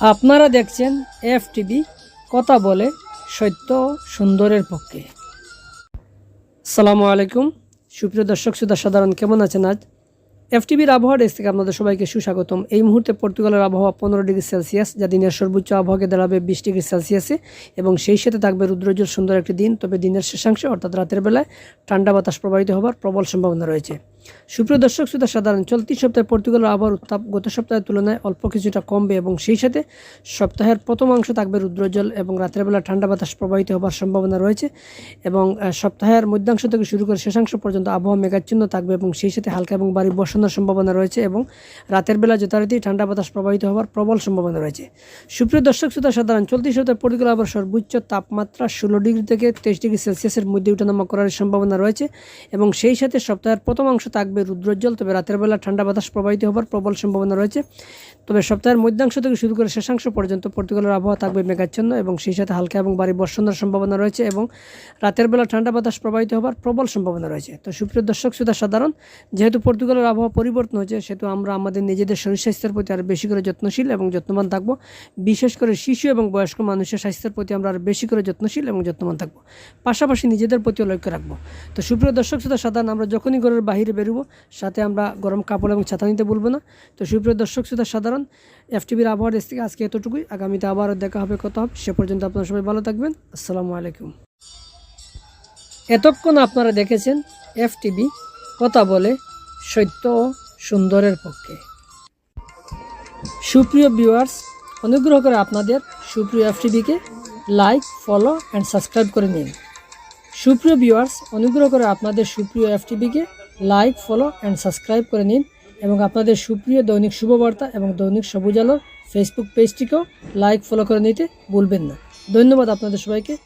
আপনারা দেখছেন F TV কথা বলে সত্য সুন্দরের পক্ষে। সালামু আলাইকুম সুপ্রিয় দর্শক, শ্রোতা সাধারণ, কেমন আছেন আজ? এফ টিভির আবহাওয়া ডেস্ক থেকে আপনাদের সবাইকে সুস্বাগতম। এই মুহূর্তে পর্তুগালের আবহাওয়া পনেরো ডিগ্রি সেলসিয়াস, যা দিনের সর্বোচ্চ আবহাওয়াকে দাঁড়াবে বিশ ডিগ্রি সেলসিয়াসে, এবং সেই সাথে থাকবে রুদ্রোজ্জ্বল সুন্দর একটি দিন। তবে দিনের শেষাংশে, অর্থাৎ রাতের বেলায়, ঠান্ডা বাতাস প্রবাহিত হবার প্রবল সম্ভাবনা রয়েছে। সুপ্রিয় দর্শক, শ্রোতা সাধারণ, চলতি সপ্তাহে পর্তুগালের আবার উত্তাপ গত সপ্তাহের তুলনায় অল্প কিছুটা কমবে এবং সেই সাথে সপ্তাহের প্রথম অংশ থাকবে রুদ্রোজ্জ্বল এবং রাতের বেলা ঠান্ডা বাতাস প্রবাহিত হবার সম্ভাবনা রয়েছে এবং সপ্তাহের মধ্যাংশ থেকে শুরু করে শেষাংশ পর্যন্ত আবহাওয়া মেঘাচ্ছন্ন থাকবে এবং সেই সাথে হালকা এবং ভারী বসানোর সম্ভাবনা রয়েছে এবং রাতের বেলা যথারীতি ঠান্ডা বাতাস প্রবাহিত হওয়ার প্রবল সম্ভাবনা রয়েছে। সুপ্রিয় দর্শক, শ্রোতা সাধারণ, চলতি সপ্তাহে পর্তুগাল আবার সর্বোচ্চ তাপমাত্রা ষোলো ডিগ্রি থেকে তেইশ ডিগ্রি সেলসিয়াসের মধ্যে উঠানামা করার সম্ভাবনা রয়েছে এবং সেই সাথে সপ্তাহের প্রথম অংশ থাকবে রুদ্রোজ্জ্বল, তবে রাতের বেলা ঠান্ডা বাতাস প্রবাহিত হবার প্রবল সম্ভাবনা রয়েছে। তবে সপ্তাহের মধ্যাংশ থেকে শুরু করে শেষাংশ পর্যন্ত পর্তুগালের আবহাওয়া থাকবে মেঘাচ্ছন্ন এবং সেই সাথে হালকা এবং ভারী বর্ষণের সম্ভাবনা রয়েছে এবং রাতের বেলা ঠান্ডা বাতাস প্রবাহিত হবার প্রবল সম্ভাবনা রয়েছে। তো সুপ্রিয় দর্শক, শ্রোতা সাধারণ, যেহেতু পর্তুগালের আবহাওয়া পরিবর্তন হয়েছে, সেহেতু আমরা আমাদের নিজেদের শরীর স্বাস্থ্যের প্রতি আরও বেশি করে যত্নশীল এবং যত্নবান থাকব। বিশেষ করে শিশু এবং বয়স্ক মানুষের স্বাস্থ্যের প্রতি আমরা আরও বেশি করে যত্নশীল এবং যত্নবান থাকব। পাশাপাশি নিজেদের প্রতিও লক্ষ্য রাখব। তো সুপ্রিয় দর্শক, শ্রোতা সাধারণ, আমরা যখনই ঘরের বাইরে বেরোবো। সাথে আমরা গরম কাপড় এবং ছাতা নিতে বলব না। তো সুপ্রিয় দর্শক, শ্রোতা, সাধারণ, এফটিভির আবহাওয়ার দেশ থেকে আজকে এতটুকুই। আগামীতে আবারও দেখা হবে কত হবে। সে পর্যন্ত আপনারা সবাই ভালো থাকবেন। আসসালামু আলাইকুম। এতক্ষণ আপনারা দেখেছেন এফ টিভি কথা বলে সত্য ও সুন্দরের পক্ষে। সুপ্রিয় ভিউয়ার্স অনুগ্রহ করে আপনাদের সুপ্রিয় এফ টিভিকে লাইক ফলো অ্যান্ড সাবস্ক্রাইব করে নিন। সুপ্রিয় ভিউয়ার্স অনুগ্রহ করে আপনাদের সুপ্রিয় এফ টিভিকে লাইক ফলো অ্যান্ড সাবস্ক্রাইব করে নিন এবং আপনাদের সুপ্রিয় দৈনিক শুভবার্তা এবং দৈনিক সবুজ আলোর ফেসবুক পেজটিকেও লাইক ফলো করে নিতে ভুলবেন না। ধন্যবাদ আপনাদের সবাইকে।